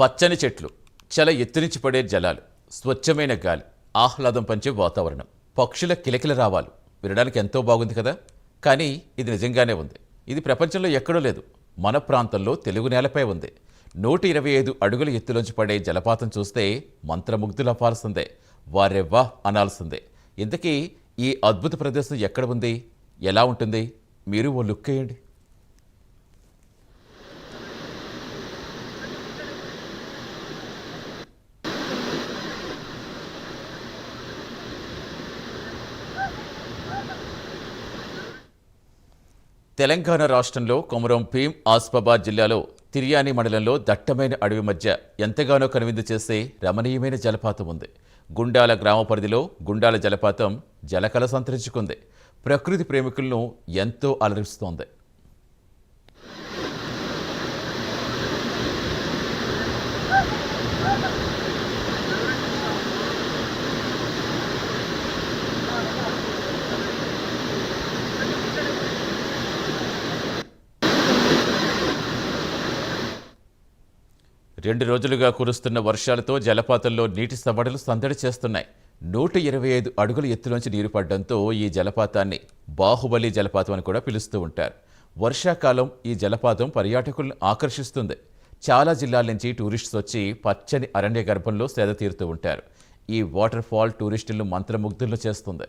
పచ్చని చెట్లు చల ఎత్తునించి పడే జలాలు స్వచ్ఛమైన గాలి ఆహ్లాదం పంచే వాతావరణం. పక్షుల కిలకిల రావాలు. వినడానికి ఎంతో బాగుంది కదా? కానీ ఇది నిజంగానే ఉంది. ఇది ప్రపంచంలో ఎక్కడో లేదు. మన ప్రాంతంలో తెలుగు నేలపై ఉంది. నూట ఇరవై ఐదు అడుగుల ఎత్తులోంచి పడే జలపాతం చూస్తే మంత్రముగ్ధులవ్వాల్సిందే వారెవ్వా అనాల్సిందే. ఇంతకీ ఈ అద్భుత ప్రదేశం ఎక్కడ ఉంది? ఎలా ఉంటుంది? మీరు ఓ లుక్ వేయండి. తెలంగాణ రాష్ట్రంలో కొమరం భీం ఆస్ఫాబాద్ జిల్లాలో తిరియాని మండలంలో దట్టమైన అడవి మధ్య ఎంతగానో కనువిందు చేసే రమణీయమైన జలపాతం ఉంది. గుండాల గ్రామ పరిధిలో గుండాల జలపాతం జలకల సంతరించుకుంది ప్రకృతి ప్రేమికులను ఎంతో అలరిస్తోంది. రెండు రోజులుగా కురుస్తున్న వర్షాలతో జలపాతంలో నీటి సవడలు సందడి చేస్తున్నాయి. నూట ఇరవై ఐదు అడుగుల ఎత్తులోంచి నీరు పడడంతో ఈ జలపాతాన్ని బాహుబలి జలపాతం అని కూడా పిలుస్తూ ఉంటారు. వర్షాకాలం ఈ జలపాతం పర్యాటకులను ఆకర్షిస్తుంది. చాలా జిల్లాల నుంచి టూరిస్ట్స్ వచ్చి పచ్చని అరణ్య గర్భంలో సేద తీరుతూ ఉంటారు. ఈ వాటర్ ఫాల్ టూరిస్టులను మంత్రముగ్ధులు చేస్తుంది.